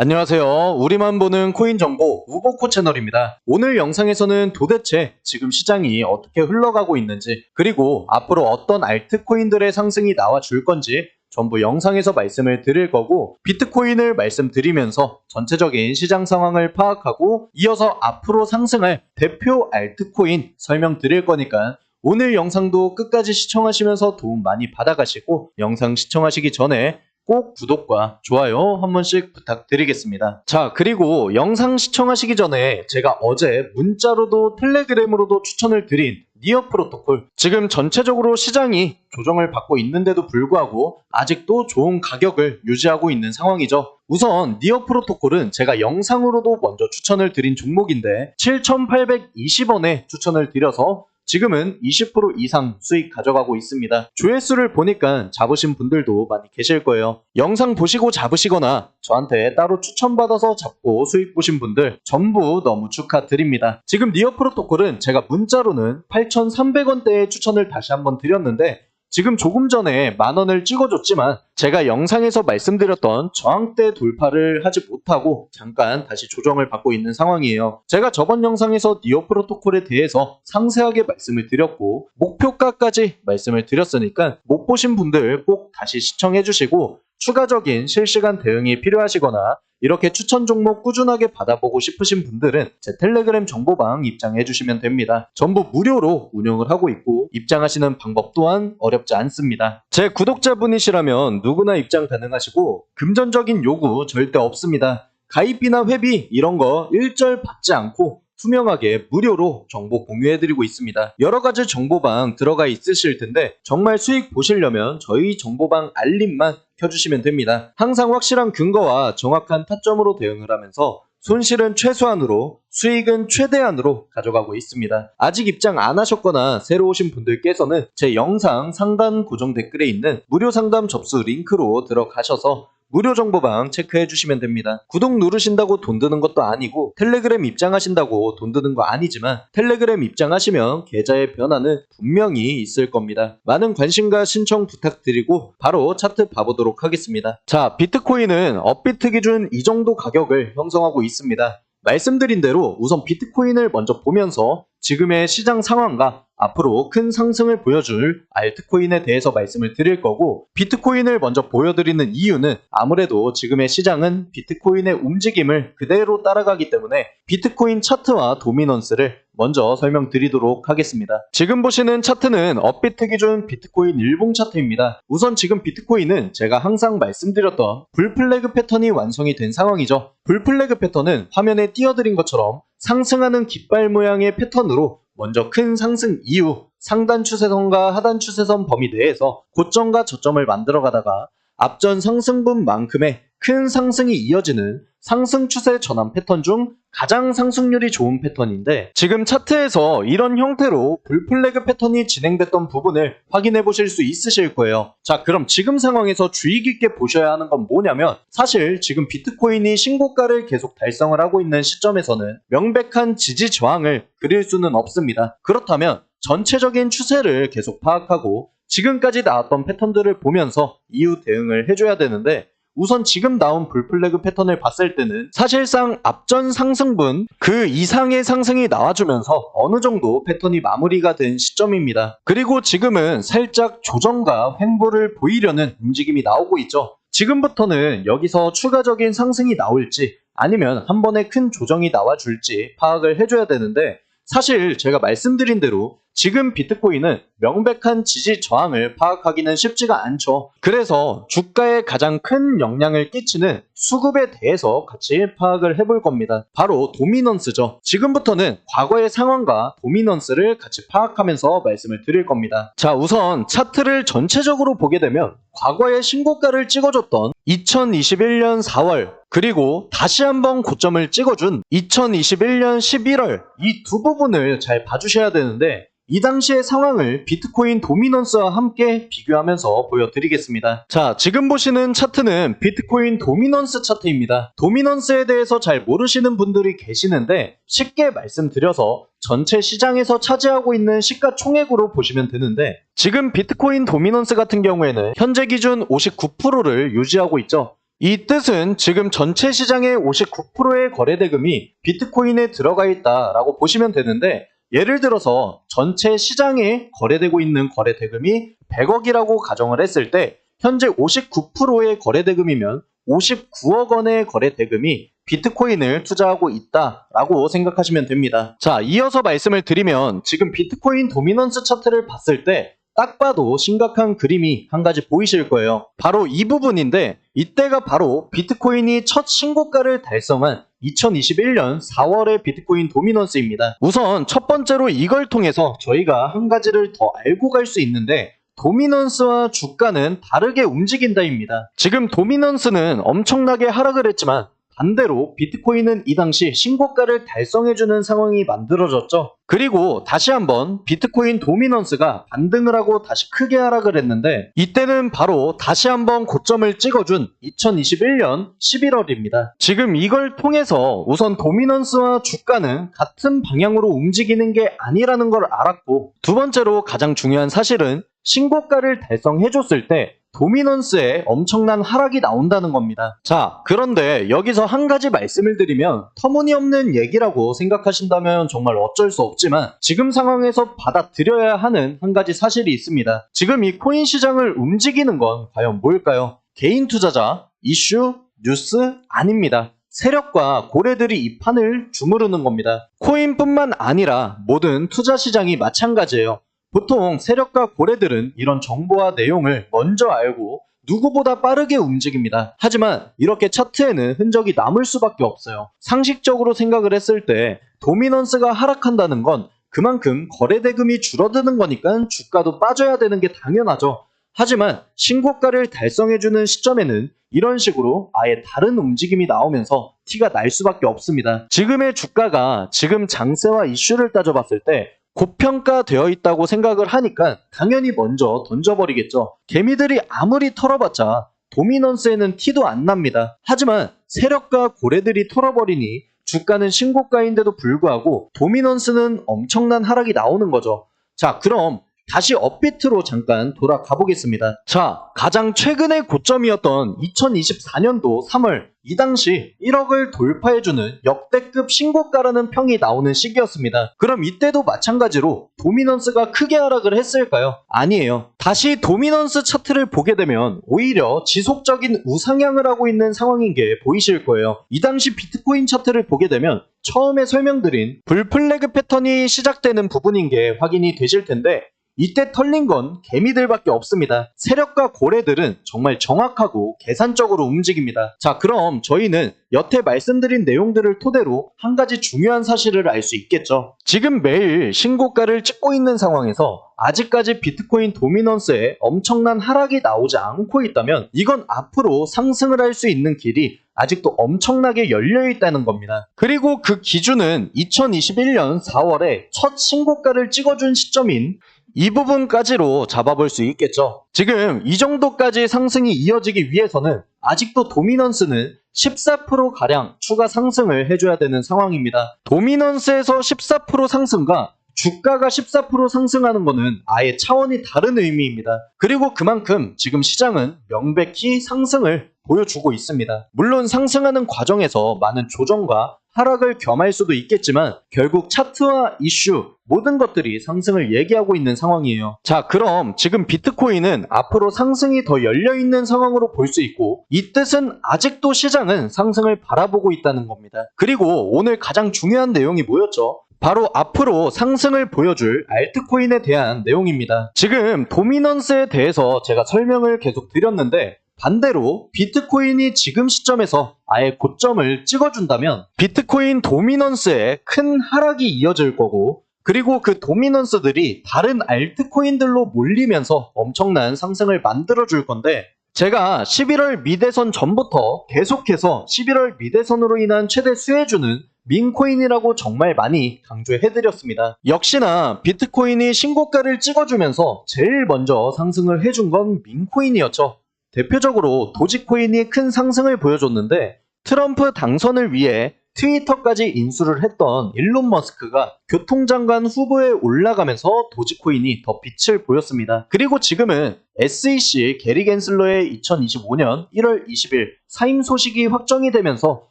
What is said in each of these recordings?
안녕하세요. 우리만 보는 코인 정보 우보코 채널입니다. 오늘 영상에서는 도대체 지금 시장이 어떻게 흘러가고 있는지 그리고 앞으로 어떤 알트코인들의 상승이 나와 줄 건지 전부 영상에서 말씀을 드릴 거고 비트코인을 말씀드리면서 전체적인 시장 상황을 파악하고 이어서 앞으로 상승할 대표 알트코인 설명드릴 거니까 오늘 영상도 끝까지 시청하시면서 도움 많이 받아가시고 영상 시청하시기 전에 꼭 구독과 좋아요 한 번씩 부탁드리겠습니다. 자, 그리고 영상 시청하시기 전에 제가 어제 문자로도 텔레그램으로도 추천을 드린 니어 프로토콜. 지금 전체적으로 시장이 조정을 받고 있는데도 불구하고 아직도 좋은 가격을 유지하고 있는 상황이죠. 우선 니어 프로토콜은 제가 영상으로도 먼저 추천을 드린 종목인데 7,820원에 추천을 드려서 지금은 20% 이상 수익 가져가고 있습니다. 조회수를 보니까 잡으신 분들도 많이 계실 거예요. 영상 보시고 잡으시거나 저한테 따로 추천받아서 잡고 수익 보신 분들 전부 너무 축하드립니다. 지금 니어 프로토콜은 제가 문자로는 8,300원대의 추천을 다시 한번 드렸는데 지금 조금 전에 만 원을 찍어줬지만 제가 영상에서 말씀드렸던 저항대 돌파를 하지 못하고 잠깐 다시 조정을 받고 있는 상황이에요. 제가 저번 영상에서 니오 프로토콜에 대해서 상세하게 말씀을 드렸고 목표가까지 말씀을 드렸으니까 못 보신 분들 꼭 다시 시청해 주시고 추가적인 실시간 대응이 필요하시거나 이렇게 추천 종목 꾸준하게 받아보고 싶으신 분들은 제 텔레그램 정보방 입장해 주시면 됩니다. 전부 무료로 운영을 하고 있고 입장하시는 방법 또한 어렵지 않습니다. 제 구독자분이시라면 누구나 입장 가능하시고 금전적인 요구 절대 없습니다. 가입비나 회비 이런 거 일절 받지 않고 투명하게 무료로 정보 공유해드리고 있습니다. 여러 가지 정보방 들어가 있으실 텐데 정말 수익 보시려면 저희 정보방 알림만 켜주시면 됩니다. 항상 확실한 근거와 정확한 타점으로 대응을 하면서 손실은 최소한으로 수익은 최대한으로 가져가고 있습니다. 아직 입장 안 하셨거나 새로 오신 분들께서는 제 영상 상단 고정 댓글에 있는 무료 상담 접수 링크로 들어가셔서 무료 정보방 체크해 주시면 됩니다. 구독 누르신다고 돈 드는 것도 아니고 텔레그램 입장하신다고 돈 드는 거 아니지만 텔레그램 입장하시면 계좌의 변화는 분명히 있을 겁니다. 많은 관심과 신청 부탁드리고 바로 차트 봐보도록 하겠습니다. 자, 비트코인은 업비트 기준 이 정도 가격을 형성하고 있습니다. 말씀드린 대로 우선 비트코인을 먼저 보면서 지금의 시장 상황과 앞으로 큰 상승을 보여줄 알트코인에 대해서 말씀을 드릴 거고 비트코인을 먼저 보여드리는 이유는 아무래도 지금의 시장은 비트코인의 움직임을 그대로 따라가기 때문에 비트코인 차트와 도미넌스를 먼저 설명드리도록 하겠습니다. 지금 보시는 차트는 업비트 기준 비트코인 일봉 차트입니다. 우선 지금 비트코인은 제가 항상 말씀드렸던 불플래그 패턴이 완성이 된 상황이죠. 불플래그 패턴은 화면에 띄워드린 것처럼 상승하는 깃발 모양의 패턴으로 먼저 큰 상승 이후 상단 추세선과 하단 추세선 범위 내에서 고점과 저점을 만들어 가다가 앞전 상승분만큼의 큰 상승이 이어지는 상승 추세 전환 패턴 중 가장 상승률이 좋은 패턴인데 지금 차트에서 이런 형태로 불플래그 패턴이 진행됐던 부분을 확인해 보실 수 있으실 거예요. 자, 그럼 지금 상황에서 주의 깊게 보셔야 하는 건 뭐냐면 사실 지금 비트코인이 신고가를 계속 달성을 하고 있는 시점에서는 명백한 지지 저항을 그릴 수는 없습니다. 그렇다면 전체적인 추세를 계속 파악하고 지금까지 나왔던 패턴들을 보면서 이후 대응을 해줘야 되는데 우선 지금 나온 불플래그 패턴을 봤을 때는 사실상 앞전 상승분 그 이상의 상승이 나와주면서 어느 정도 패턴이 마무리가 된 시점입니다. 그리고 지금은 살짝 조정과 횡보를 보이려는 움직임이 나오고 있죠. 지금부터는 여기서 추가적인 상승이 나올지 아니면 한 번에 큰 조정이 나와줄지 파악을 해줘야 되는데 사실 제가 말씀드린 대로 지금 비트코인은 명백한 지지 저항을 파악하기는 쉽지가 않죠. 그래서 주가에 가장 큰 영향을 끼치는 수급에 대해서 같이 파악을 해볼 겁니다. 바로 도미넌스죠. 지금부터는 과거의 상황과 도미넌스를 같이 파악하면서 말씀을 드릴 겁니다. 자, 우선 차트를 전체적으로 보게 되면 과거의 신고가를 찍어줬던 2021년 4월 그리고 다시 한번 고점을 찍어준 2021년 11월 이 두 부분을 잘 봐주셔야 되는데 이 당시의 상황을 비트코인 도미넌스와 함께 비교하면서 보여드리겠습니다. 자, 지금 보시는 차트는 비트코인 도미넌스 차트입니다. 도미넌스에 대해서 잘 모르시는 분들이 계시는데 쉽게 말씀드려서 전체 시장에서 차지하고 있는 시가총액으로 보시면 되는데 지금 비트코인 도미넌스 같은 경우에는 현재 기준 59%를 유지하고 있죠. 이 뜻은 지금 전체 시장의 59%의 거래 대금이 비트코인에 들어가 있다라고 보시면 되는데 예를 들어서 전체 시장에 거래되고 있는 거래 대금이 100억이라고 가정을 했을 때 현재 59%의 거래 대금이면 59억 원의 거래 대금이 비트코인을 투자하고 있다라고 생각하시면 됩니다. 자, 이어서 말씀을 드리면 지금 비트코인 도미넌스 차트를 봤을 때 딱 봐도 심각한 그림이 한 가지 보이실 거예요. 바로 이 부분인데 이때가 바로 비트코인이 첫 신고가를 달성한 2021년 4월의 비트코인 도미넌스입니다. 우선 첫 번째로 이걸 통해서 저희가 한 가지를 더 알고 갈 수 있는데 도미넌스와 주가는 다르게 움직인다입니다. 지금 도미넌스는 엄청나게 하락을 했지만 반대로 비트코인은 이 당시 신고가를 달성해주는 상황이 만들어졌죠. 그리고 다시 한번 비트코인 도미넌스가 반등을 하고 다시 크게 하락을 했는데 이때는 바로 다시 한번 고점을 찍어준 2021년 11월입니다. 지금 이걸 통해서 우선 도미넌스와 주가는 같은 방향으로 움직이는 게 아니라는 걸 알았고 두 번째로 가장 중요한 사실은 신고가를 달성해줬을 때 도미넌스에 엄청난 하락이 나온다는 겁니다. 자, 그런데 여기서 한 가지 말씀을 드리면 터무니없는 얘기라고 생각하신다면 정말 어쩔 수 없지만 지금 상황에서 받아들여야 하는 한 가지 사실이 있습니다. 지금 이 코인 시장을 움직이는 건 과연 뭘까요? 개인 투자자, 이슈, 뉴스 아닙니다. 세력과 고래들이 이 판을 주무르는 겁니다. 코인뿐만 아니라 모든 투자 시장이 마찬가지예요. 보통 세력과 고래들은 이런 정보와 내용을 먼저 알고 누구보다 빠르게 움직입니다. 하지만 이렇게 차트에는 흔적이 남을 수밖에 없어요. 상식적으로 생각을 했을 때 도미넌스가 하락한다는 건 그만큼 거래 대금이 줄어드는 거니까 주가도 빠져야 되는 게 당연하죠. 하지만 신고가를 달성해주는 시점에는 이런 식으로 아예 다른 움직임이 나오면서 티가 날 수밖에 없습니다. 지금의 주가가 지금 장세와 이슈를 따져봤을 때 고평가되어 있다고 생각을 하니까 당연히 먼저 던져버리겠죠. 개미들이 아무리 털어봤자 도미넌스에는 티도 안 납니다. 하지만 세력과 고래들이 털어버리니 주가는 신고가인데도 불구하고 도미넌스는 엄청난 하락이 나오는 거죠. 자, 그럼 다시 업비트로 잠깐 돌아가 보겠습니다. 자, 가장 최근의 고점이었던 2024년도 3월 이 당시 1억을 돌파해주는 역대급 신고가라는 평이 나오는 시기였습니다. 그럼 이때도 마찬가지로 도미넌스가 크게 하락을 했을까요? 아니에요. 다시 도미넌스 차트를 보게 되면 오히려 지속적인 우상향을 하고 있는 상황인 게 보이실 거예요. 이 당시 비트코인 차트를 보게 되면 처음에 설명드린 불플래그 패턴이 시작되는 부분인 게 확인이 되실 텐데 이때 털린 건 개미들밖에 없습니다. 세력과 고래들은 정말 정확하고 계산적으로 움직입니다. 자, 그럼 저희는 여태 말씀드린 내용들을 토대로 한 가지 중요한 사실을 알 수 있겠죠. 지금 매일 신고가를 찍고 있는 상황에서 아직까지 비트코인 도미넌스에 엄청난 하락이 나오지 않고 있다면 이건 앞으로 상승을 할 수 있는 길이 아직도 엄청나게 열려 있다는 겁니다. 그리고 그 기준은 2021년 4월에 첫 신고가를 찍어준 시점인 이 부분까지로 잡아볼 수 있겠죠. 지금 이 정도까지 상승이 이어지기 위해서는 아직도 도미넌스는 14%가량 추가 상승을 해줘야 되는 상황입니다. 도미넌스에서 14% 상승과 주가가 14% 상승하는 것은 아예 차원이 다른 의미입니다. 그리고 그만큼 지금 시장은 명백히 상승을 보여주고 있습니다. 물론 상승하는 과정에서 많은 조정과 하락을 겸할 수도 있겠지만 결국 차트와 이슈 모든 것들이 상승을 얘기하고 있는 상황이에요. 자, 그럼 지금 비트코인은 앞으로 상승이 더 열려 있는 상황으로 볼 수 있고 이 뜻은 아직도 시장은 상승을 바라보고 있다는 겁니다. 그리고 오늘 가장 중요한 내용이 뭐였죠? 바로 앞으로 상승을 보여줄 알트코인에 대한 내용입니다. 지금 도미넌스에 대해서 제가 설명을 계속 드렸는데 반대로 비트코인이 지금 시점에서 아예 고점을 찍어준다면 비트코인 도미넌스에 큰 하락이 이어질 거고 그리고 그 도미넌스들이 다른 알트코인들로 몰리면서 엄청난 상승을 만들어줄 건데 제가 11월 미대선 전부터 계속해서 11월 미대선으로 인한 최대 수혜주는 민코인이라고 정말 많이 강조해드렸습니다. 역시나 비트코인이 신고가를 찍어주면서 제일 먼저 상승을 해준 건 민코인이었죠. 대표적으로 도지코인이 큰 상승을 보여줬는데 트럼프 당선을 위해 트위터까지 인수를 했던 일론 머스크가 교통장관 후보에 올라가면서 도지코인이 더 빛을 보였습니다. 그리고 지금은 SEC 게리 겐슬러의 2025년 1월 20일 사임 소식이 확정이 되면서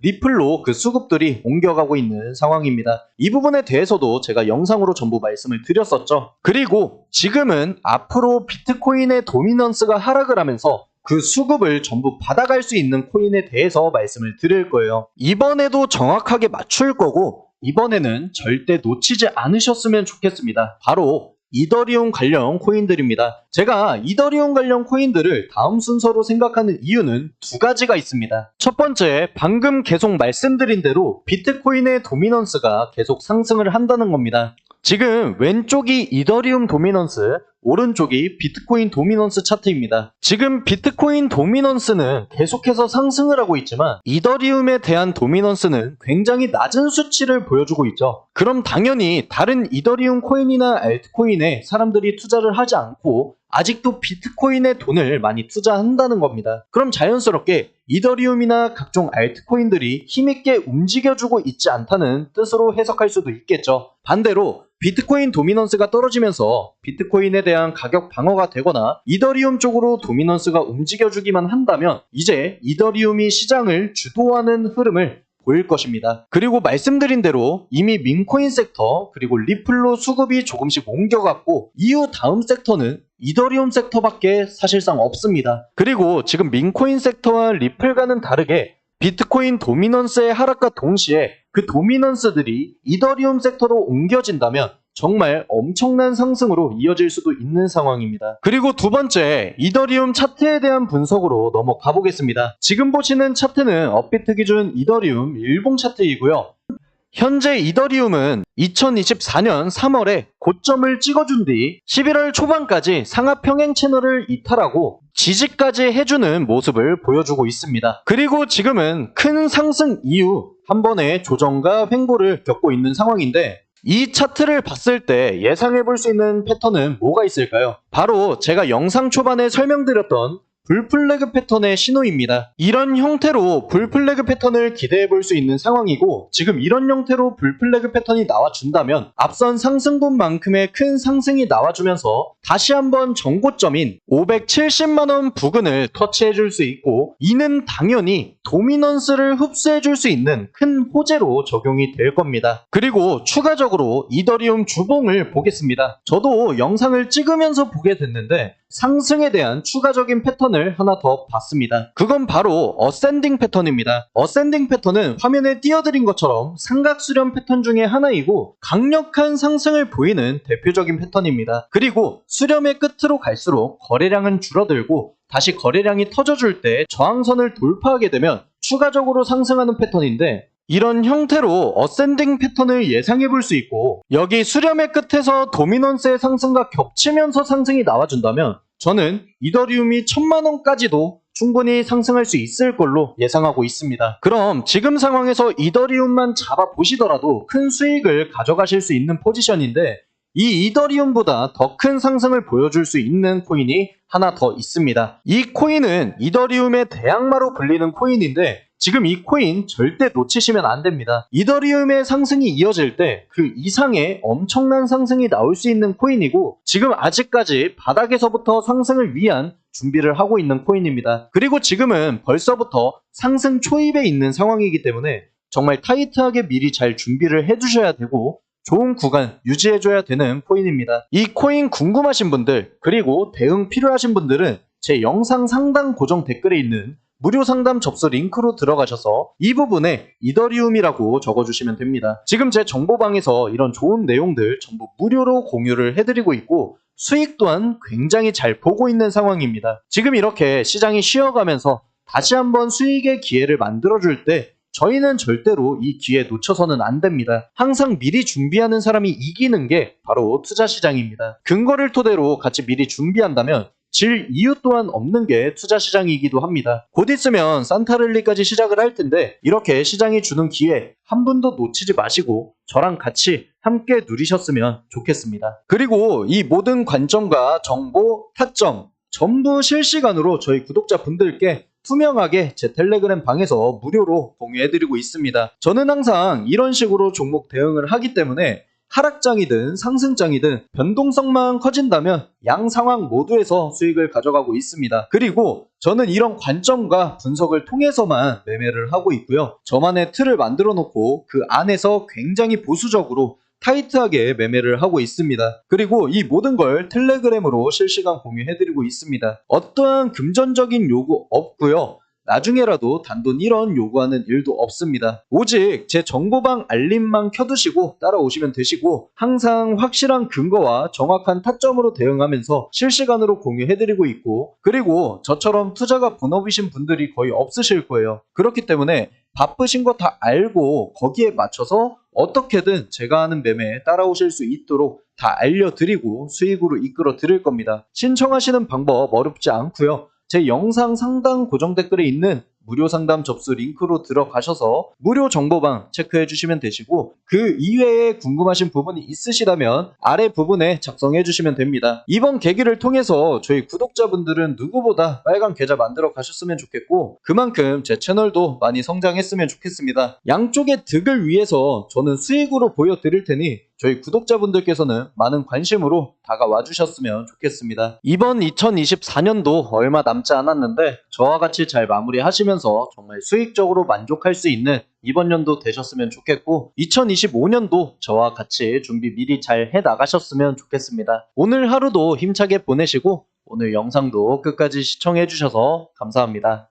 리플로 그 수급들이 옮겨가고 있는 상황입니다. 이 부분에 대해서도 제가 영상으로 전부 말씀을 드렸었죠. 그리고 지금은 앞으로 비트코인의 도미넌스가 하락을 하면서 그 수급을 전부 받아갈 수 있는 코인에 대해서 말씀을 드릴 거예요. 이번에도 정확하게 맞출 거고, 이번에는 절대 놓치지 않으셨으면 좋겠습니다. 바로 이더리움 관련 코인들입니다. 제가 이더리움 관련 코인들을 다음 순서로 생각하는 이유는 두 가지가 있습니다. 첫 번째, 방금 계속 말씀드린 대로 비트코인의 도미넌스가 계속 상승을 한다는 겁니다. 지금 왼쪽이 이더리움 도미넌스, 오른쪽이 비트코인 도미넌스 차트입니다. 지금 비트코인 도미넌스는 계속해서 상승을 하고 있지만 이더리움에 대한 도미넌스는 굉장히 낮은 수치를 보여주고 있죠. 그럼 당연히 다른 이더리움 코인이나 알트코인에 사람들이 투자를 하지 않고 아직도 비트코인에 돈을 많이 투자한다는 겁니다. 그럼 자연스럽게 이더리움이나 각종 알트코인들이 힘있게 움직여주고 있지 않다는 뜻으로 해석할 수도 있겠죠. 반대로 비트코인 도미넌스가 떨어지면서 비트코인에 대한 가격 방어가 되거나 이더리움 쪽으로 도미넌스가 움직여주기만 한다면 이제 이더리움이 시장을 주도하는 흐름을 보일 것입니다. 그리고 말씀드린 대로 이미 민코인 섹터 그리고 리플로 수급이 조금씩 옮겨갔고 이후 다음 섹터는 이더리움 섹터밖에 사실상 없습니다. 그리고 지금 민코인 섹터와 리플과는 다르게 비트코인 도미넌스의 하락과 동시에 그 도미넌스들이 이더리움 섹터로 옮겨진다면 정말 엄청난 상승으로 이어질 수도 있는 상황입니다. 그리고 두 번째, 이더리움 차트에 대한 분석으로 넘어가 보겠습니다. 지금 보시는 차트는 업비트 기준 이더리움 일봉 차트이고요. 현재 이더리움은 2024년 3월에 고점을 찍어준 뒤 11월 초반까지 상하 평행 채널을 이탈하고 지지까지 해주는 모습을 보여주고 있습니다. 그리고 지금은 큰 상승 이후 한 번의 조정과 횡보를 겪고 있는 상황인데 이 차트를 봤을 때 예상해 볼 수 있는 패턴은 뭐가 있을까요? 바로 제가 영상 초반에 설명드렸던 불플래그 패턴의 신호입니다. 이런 형태로 불플래그 패턴을 기대해 볼 수 있는 상황이고 지금 이런 형태로 불플래그 패턴이 나와준다면 앞선 상승분만큼의 큰 상승이 나와주면서 다시 한번 정고점인 570만원 부근을 터치해 줄 수 있고 이는 당연히 도미넌스를 흡수해 줄 수 있는 큰 호재로 적용이 될 겁니다. 그리고 추가적으로 이더리움 주봉을 보겠습니다. 저도 영상을 찍으면서 보게 됐는데 상승에 대한 추가적인 패턴을 하나 더 봤습니다. 그건 바로 어센딩 패턴입니다. 어센딩 패턴은 화면에 띄워드린 것처럼 삼각 수렴 패턴 중에 하나이고 강력한 상승을 보이는 대표적인 패턴입니다. 그리고 수렴의 끝으로 갈수록 거래량은 줄어들고 다시 거래량이 터져줄 때 저항선을 돌파하게 되면 추가적으로 상승하는 패턴인데 이런 형태로 어센딩 패턴을 예상해 볼 수 있고 여기 수렴의 끝에서 도미넌스의 상승과 겹치면서 상승이 나와준다면 저는 이더리움이 천만 원까지도 충분히 상승할 수 있을 걸로 예상하고 있습니다. 그럼 지금 상황에서 이더리움만 잡아 보시더라도 큰 수익을 가져가실 수 있는 포지션인데 이 이더리움보다 더 큰 상승을 보여줄 수 있는 코인이 하나 더 있습니다. 이 코인은 이더리움의 대항마로 불리는 코인인데 지금 이 코인 절대 놓치시면 안 됩니다. 이더리움의 상승이 이어질 때 그 이상의 엄청난 상승이 나올 수 있는 코인이고 지금 아직까지 바닥에서부터 상승을 위한 준비를 하고 있는 코인입니다. 그리고 지금은 벌써부터 상승 초입에 있는 상황이기 때문에 정말 타이트하게 미리 잘 준비를 해주셔야 되고 좋은 구간 유지해줘야 되는 코인입니다. 이 코인 궁금하신 분들 그리고 대응 필요하신 분들은 제 영상 상단 고정 댓글에 있는 무료 상담 접수 링크로 들어가셔서 이 부분에 이더리움이라고 적어주시면 됩니다. 지금 제 정보방에서 이런 좋은 내용들 전부 무료로 공유를 해드리고 있고 수익 또한 굉장히 잘 보고 있는 상황입니다. 지금 이렇게 시장이 쉬어가면서 다시 한번 수익의 기회를 만들어줄 때 저희는 절대로 이 기회 놓쳐서는 안 됩니다. 항상 미리 준비하는 사람이 이기는 게 바로 투자 시장입니다. 근거를 토대로 같이 미리 준비한다면 질 이유 또한 없는 게 투자 시장이기도 합니다. 곧 있으면 산타랠리까지 시작을 할 텐데 이렇게 시장이 주는 기회 한 분도 놓치지 마시고 저랑 같이 함께 누리셨으면 좋겠습니다. 그리고 이 모든 관점과 정보, 타점 전부 실시간으로 저희 구독자 분들께 투명하게 제 텔레그램 방에서 무료로 공유해드리고 있습니다. 저는 항상 이런 식으로 종목 대응을 하기 때문에 하락장이든 상승장이든 변동성만 커진다면 양 상황 모두에서 수익을 가져가고 있습니다. 그리고 저는 이런 관점과 분석을 통해서만 매매를 하고 있고요. 저만의 틀을 만들어 놓고 그 안에서 굉장히 보수적으로 타이트하게 매매를 하고 있습니다. 그리고 이 모든 걸 텔레그램으로 실시간 공유해드리고 있습니다. 어떠한 금전적인 요구 없고요. 나중에라도 단돈 1원 요구하는 일도 없습니다. 오직 제 정보방 알림만 켜두시고 따라오시면 되시고 항상 확실한 근거와 정확한 타점으로 대응하면서 실시간으로 공유해드리고 있고 그리고 저처럼 투자가 본업이신 분들이 거의 없으실 거예요. 그렇기 때문에 바쁘신 거 다 알고 거기에 맞춰서 어떻게든 제가 하는 매매에 따라오실 수 있도록 다 알려드리고 수익으로 이끌어 드릴 겁니다. 신청하시는 방법 어렵지 않고요. 제 영상 상단 고정 댓글에 있는 무료 상담 접수 링크로 들어가셔서 무료 정보방 체크해 주시면 되시고 그 이외에 궁금하신 부분이 있으시다면 아래 부분에 작성해 주시면 됩니다. 이번 계기를 통해서 저희 구독자분들은 누구보다 빨간 계좌 만들어 가셨으면 좋겠고 그만큼 제 채널도 많이 성장했으면 좋겠습니다. 양쪽의 득을 위해서 저는 수익으로 보여드릴 테니 저희 구독자분들께서는 많은 관심으로 다가와 주셨으면 좋겠습니다. 이번 2024년도 얼마 남지 않았는데 저와 같이 잘 마무리하시면서 정말 수익적으로 만족할 수 있는 이번 연도 되셨으면 좋겠고 2025년도 저와 같이 준비 미리 잘 해 나가셨으면 좋겠습니다. 오늘 하루도 힘차게 보내시고 오늘 영상도 끝까지 시청해 주셔서 감사합니다.